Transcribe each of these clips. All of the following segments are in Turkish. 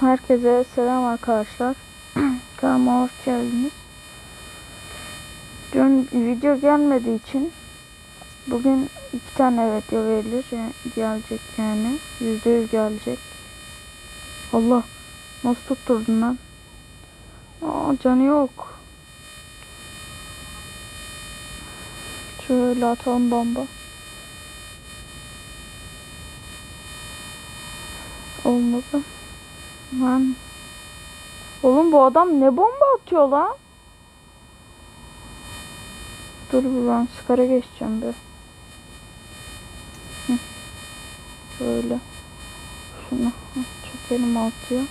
Herkese selam arkadaşlar. Kanalıma hoş geldiniz. Dün video gelmediği için bugün iki tane video verilir. Yani gelecek yani. Yüzde yüz gelecek. Allah nasıl tutturdun lan? Aa, canı yok. Şöyle atalım bomba. Olmadı. Lan. Oğlum bu adam ne bomba atıyor lan? Dur ben skara geçeceğim bir. Böyle. Şunu çekelim altıya.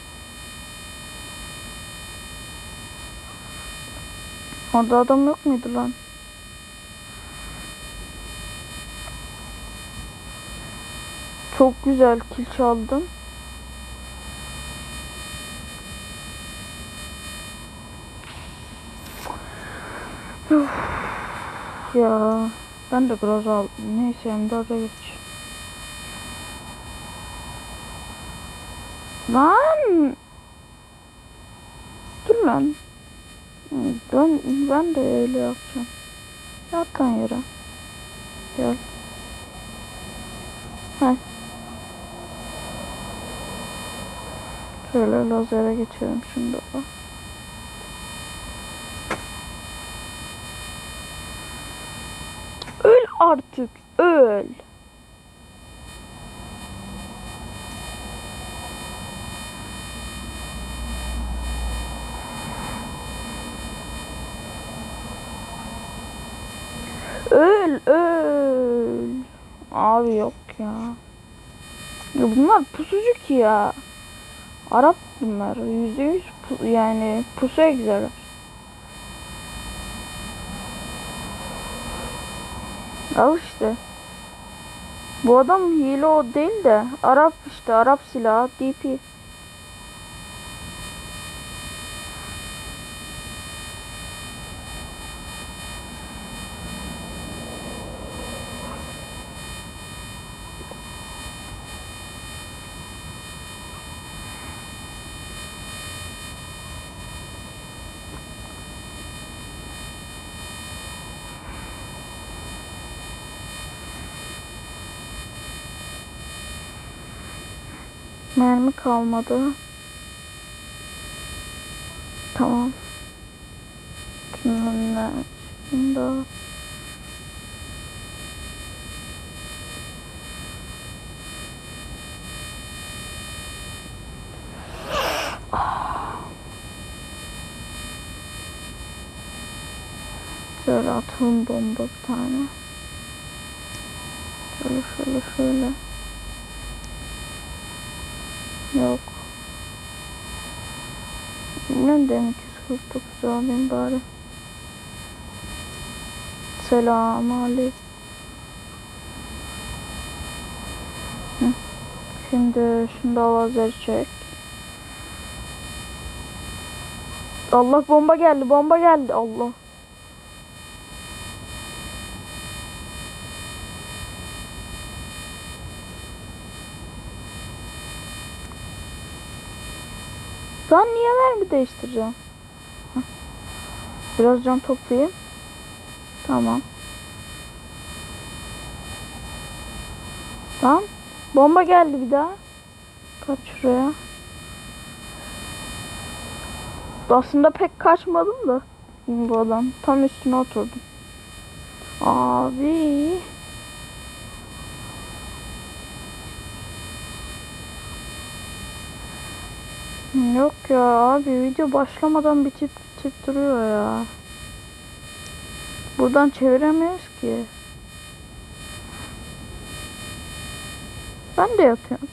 Orada adam yok muydu lan? Çok güzel kill çaldım. Uf, ya ben de biraz al. Neyse M4'e geç. Lan! Dur lan. Ben, ben de öyle yapacağım. Yat lan yere. Gel. Heh. Şöyle lazere geçelim şimdi. da. Öl artık. Öl. Öl, öl. Abi yok ya. Ya bunlar pusucu ki ya. Arap bunlar. Yüzde yüz yani pusuya giderler. Al işte. Bu adam hile o değil de Arap işte Arap silahı DP. Kalmadı. Tamam. Ne? Şunda. Şöyle atalım bomba bir tane. Şöyle şöyle şöyle. Yok. Ne demek 249 alayım bari. Selamun aleyküm. Şimdi şunda avazları çek. Allah bomba geldi bomba geldi Allah. Lan niye mermi değiştireceğim? Biraz can toplayayım. Tamam. Tamam. Bomba geldi bir daha. Kaç şuraya. Aslında pek kaçmadım da. Bu adam. Tam üstüne oturdum. Abi. Yok ya abi video başlamadan bitip bitip duruyor ya. Buradan çeviremiyoruz ki. Ben de yatıyorum.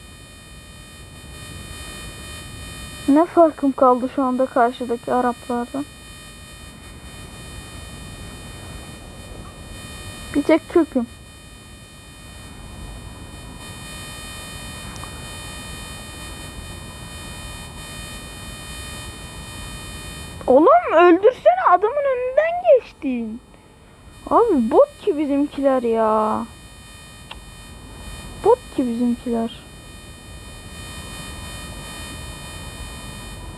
Ne farkım kaldı şu anda karşıdaki Araplardan? Bir tek Türk'üm. Oğlum öldürsene adamın önünden geçtin. Abi bot ki bizimkiler ya. Bot ki bizimkiler.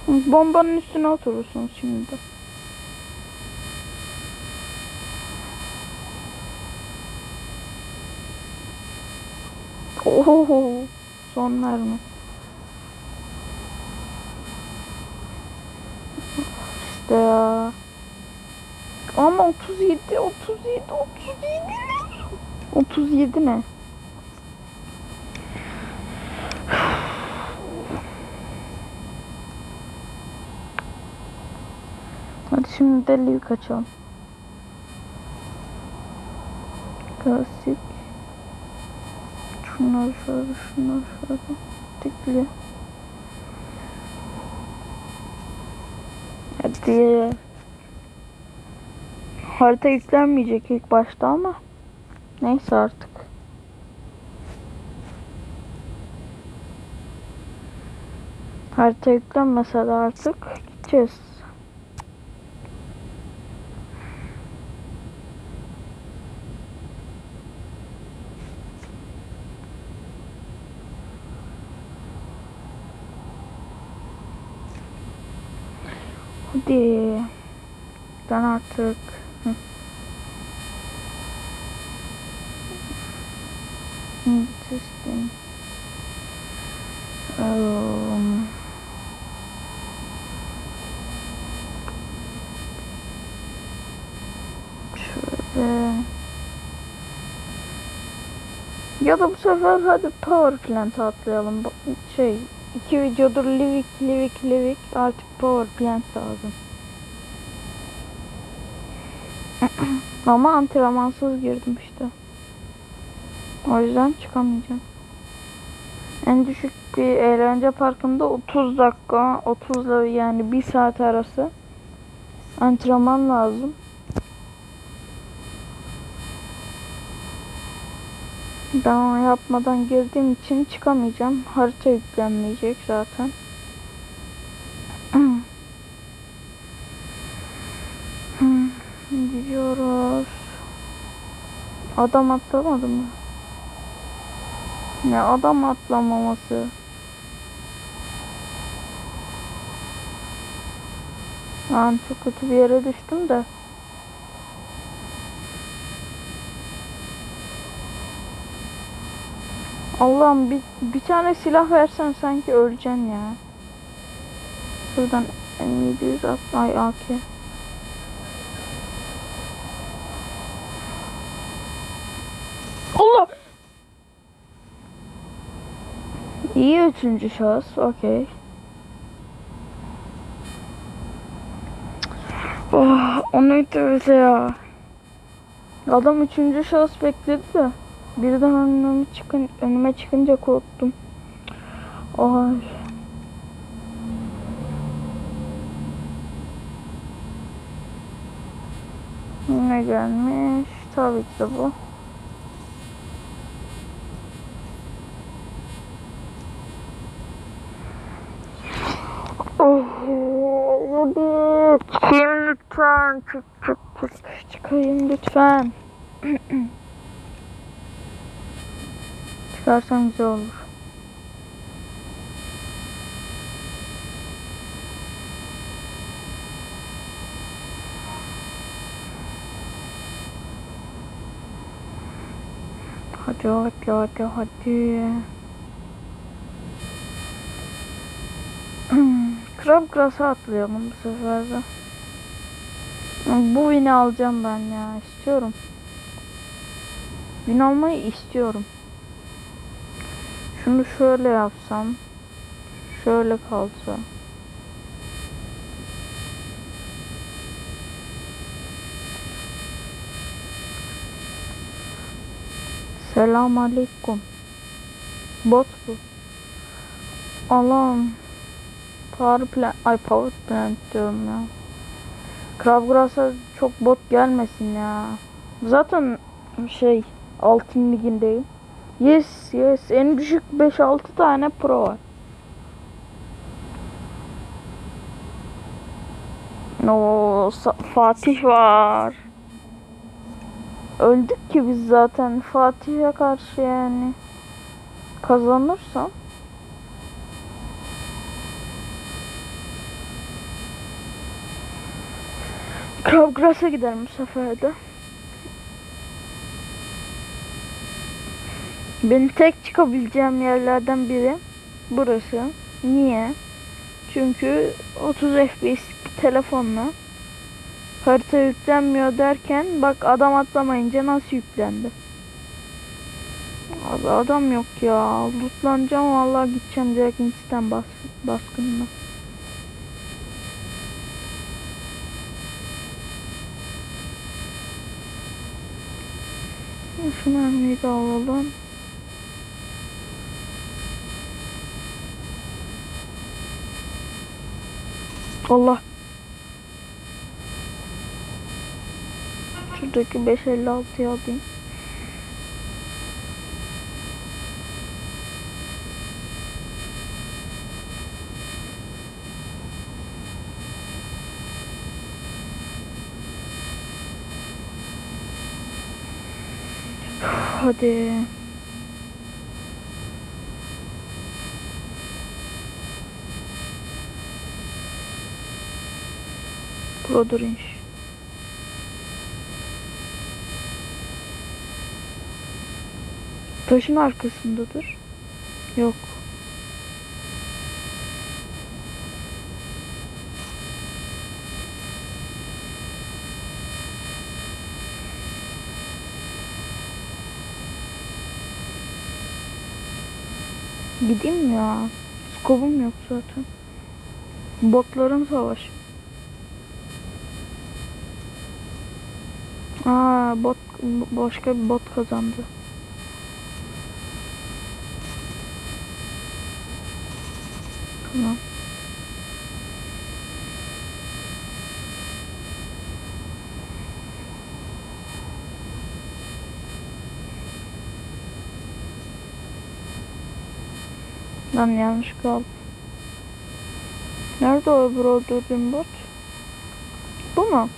Bombanın üstüne oturursunuz şimdi de. Oho, son mermi. İşte ya. Ama 37, 37, 37 ne? 37 ne? Hadi şimdi de Liv kaçalım. Klasik. Şunları şöyle, şunları şöyle. Tıklı. Hadi. Harita yüklenmeyecek ilk başta ama. Neyse artık. Harita yüklenmese de artık gideceğiz. Hadi. Ben artık. Interesting. Um, şöyle. Ya da bu sefer hadi Power Plant atlayalım. Şey, iki videodur Livik, Livik, Livik. Artık Power Plant lazım. Ama antrenmansız girdim işte. O yüzden çıkamayacağım. En düşük bir eğlence parkında 30 dakika, 30 ile yani 1 saat arası antrenman lazım. Ben onu yapmadan girdiğim için çıkamayacağım. Harita yüklenmeyecek zaten. Hmm, Gidiyoruz. Adam atlamadı mı? Ne adam atlamaması? Lan çok kötü bir yere düştüm de. Allah'ım bir, bir tane silah versen sanki öleceksin ya. Buradan M700 at. Ay AK. Allah! İyi üçüncü şahıs. Okey. Oh, o neydi öyle ya? Adam üçüncü şahıs bekledi de. Birden önüme, çıkın, önüme çıkınca korktum. Ay. Ne gelmiş? Tabii ki de bu. Oh, hadi çıkayım lütfen. Çık çık çık. Çıkayım lütfen. Çıkarsam güzel olur. Hadi hadi hadi hadi. Krab grasa atlayalım bu sefer de. Bu win'i alacağım ben ya. istiyorum. Win almayı istiyorum. Şunu şöyle yapsam. Şöyle kalsa. Selam aleyküm. Bot bu. Allah'ım. Power plant, ay power plant diyorum ya. Krabgras'a çok bot gelmesin ya. Zaten şey altın ligindeyim. Yes yes en düşük 5-6 tane pro var. No Fatih var. Öldük ki biz zaten Fatih'e karşı yani. Kazanırsam Kravgras'a gidelim bu sefer de. Tek çıkabileceğim yerlerden biri burası. Niye? Çünkü 30 FPS telefonla harita yüklenmiyor derken bak adam atlamayınca nasıl yüklendi? Abi adam yok ya. Lootlanacağım vallahi gideceğim direkt Hindistan bas baskınına. Şu mermiyi de alalım. Allah. Şuradaki 556'yı alayım. Hadi. Produr inş. Taşın arkasındadır. Gideyim ya? Skobum yok zaten. Botların savaşı. Aa bot başka bir bot kazandı. Tamam. Lan yanlış kaldı. Nerede o öbür öldürdüğüm bot? Bu mu?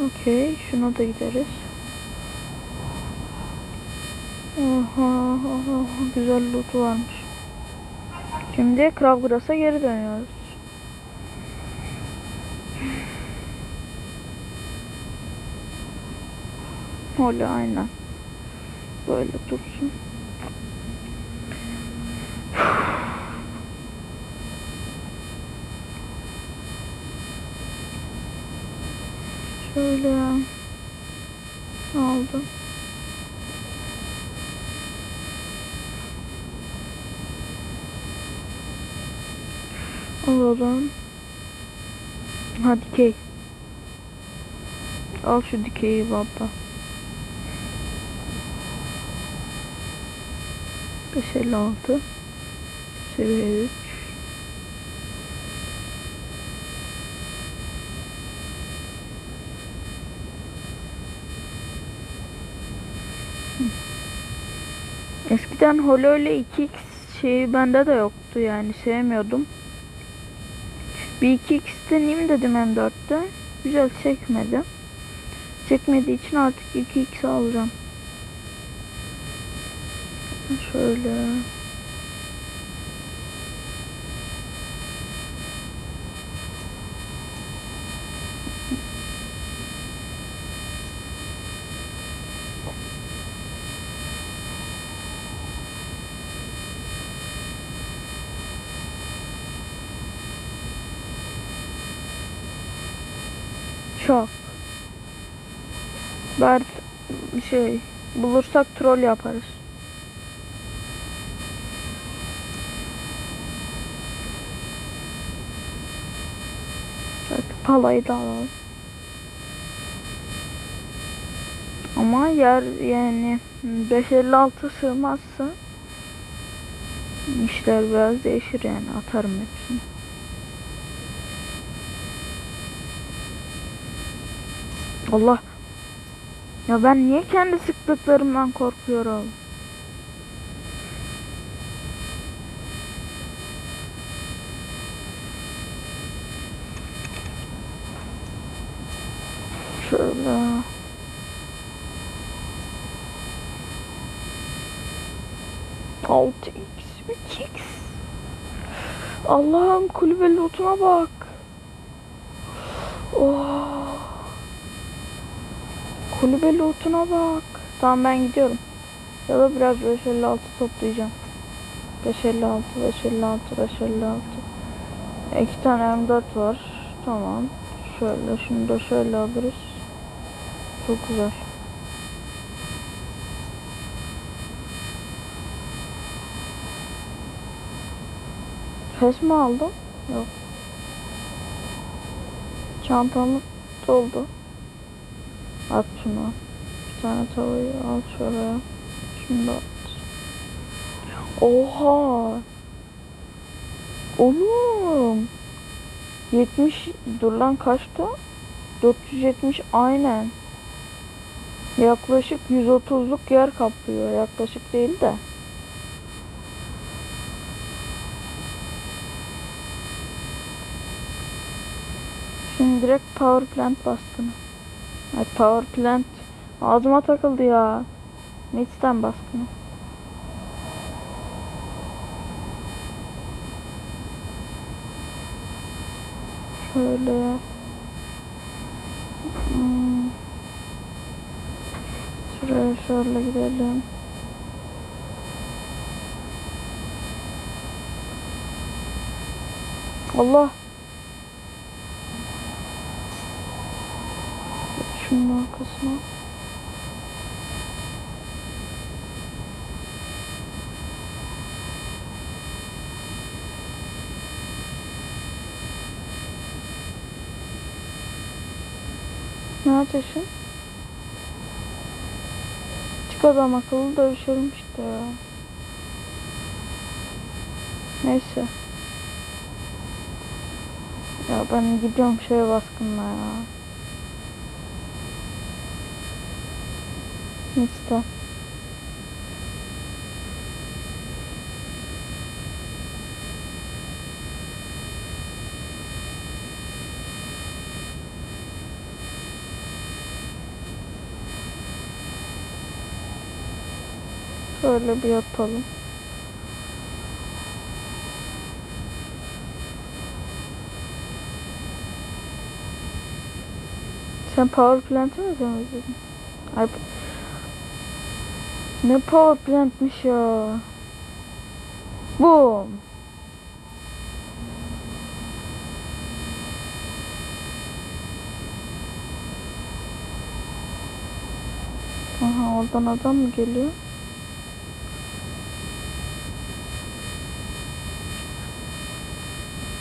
Okey, şuna da gideriz. Oha, oha, güzel loot varmış. Şimdi Kravgras'a geri dönüyoruz. Öyle aynen. Böyle dursun. Şöyle aldım. Alalım. Ha dikey. Al şu dikeyi baba. 556 seviye 3 Eskiden Holo ile 2x şeyi bende de yoktu yani sevmiyordum. Bir 2x deneyeyim dedim M4'te. Güzel çekmedi. Çekmediği için artık 2x alacağım. Şöyle. Çok. Bari şey bulursak troll yaparız. Evet, palayı da alalım. Ama yer yani 556 sığmazsa işler biraz değişir yani atarım hepsini. Allah. Ya ben niye kendi sıktıklarımdan korkuyorum? Şöyle. Altı x, üç x. Allah'ım kulübe lootuna bak. Oh. Kulübe lootuna bak. Tamam ben gidiyorum. Ya da biraz 556 toplayacağım. 556, 556, 556. İki tane M4 var. Tamam. Şöyle şunu da şöyle alırız. Çok güzel. Ses mi aldım? Yok. Çantamı doldu. At şunu. Bir tane tavayı al şuraya. Şunu da at. Oha! Oğlum! 70 dur lan kaçtı? 470 aynen. Yaklaşık 130'luk yer kaplıyor. Yaklaşık değil de. Şimdi direkt power plant baskını. Ay power plant ağzıma takıldı ya. Midsten baskını. Şöyle. Hmm. Şuraya şöyle gidelim. Allah. Şunun arkasına. Neredesin? Çık adam akıllı dövüşelim işte ya. Neyse. Ya ben gidiyorum şeye baskınla ya. İşte. Şöyle bir yapalım. Sen power plant'i mi temizledin? Ay, ne power plant'miş ya. Boom. Aha oradan adam mı geliyor?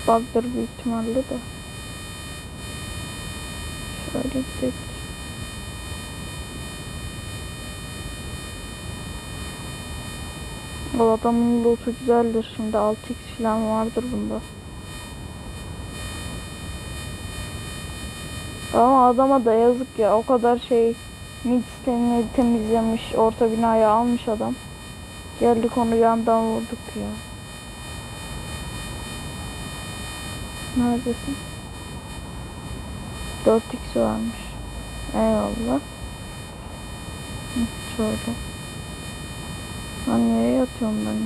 Bug'dır büyük ihtimalle de. Şöyle gidelim. O adamın loot'u güzeldir. Şimdi 6x falan vardır bunda. Ama adama da yazık ya. O kadar şey mid sistemini temizlemiş. Orta binayı almış adam. Geldik onu yandan vurduk ya. Neredesin? 4x varmış. Eyvallah. Şöyle. Lan nereye yatıyorum ben?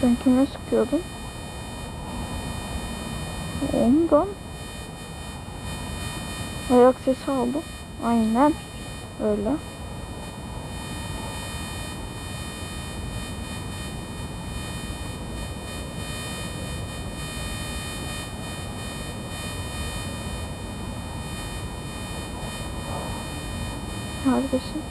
Sen kime sıkıyordun? Ondan. Ayak sesi aldım. Aynen. Öyle. Neredesin?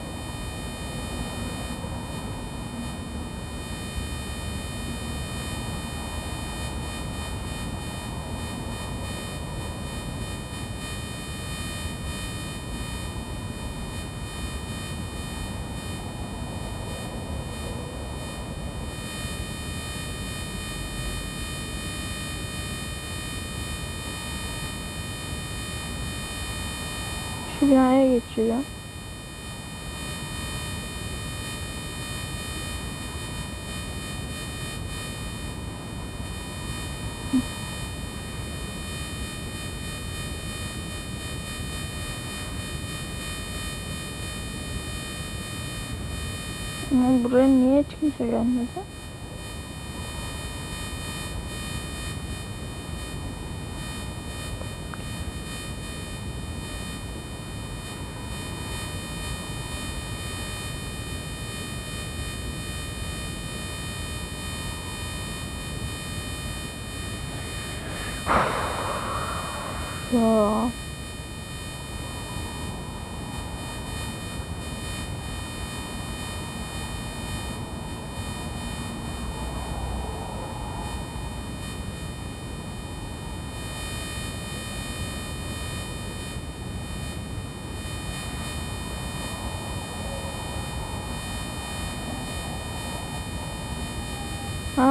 Şu binaya geçeceğim. 침수이 없는데? 와.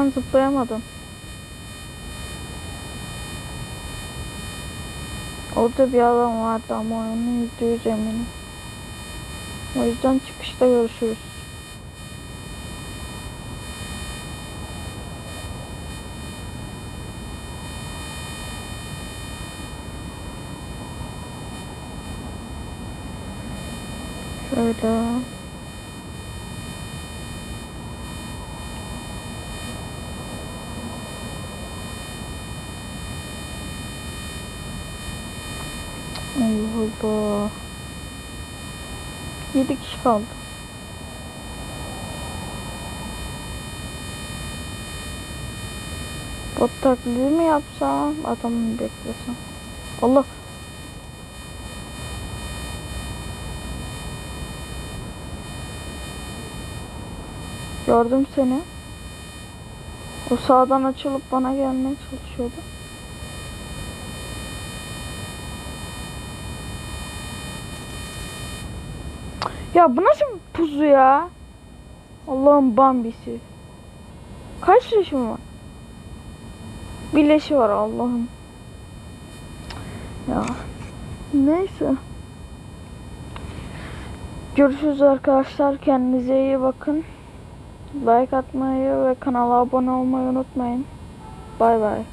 Ben zıplayamadım. Orada bir adam vardı ama onu yüzde yüz. O yüzden çıkışta görüşürüz. Şöyle. Allah. 7 kişi kaldı. Bot taklidi mi yapsam? Adamı mı beklesem? Allah. Gördüm seni. O sağdan açılıp bana gelmeye çalışıyordu. Ya bu nasıl puzu ya? Allah'ın bambisi. Kaç leşim var? Bir leşi var Allah'ım. Ya. Neyse. Görüşürüz arkadaşlar. Kendinize iyi bakın. Like atmayı ve kanala abone olmayı unutmayın. Bay bay.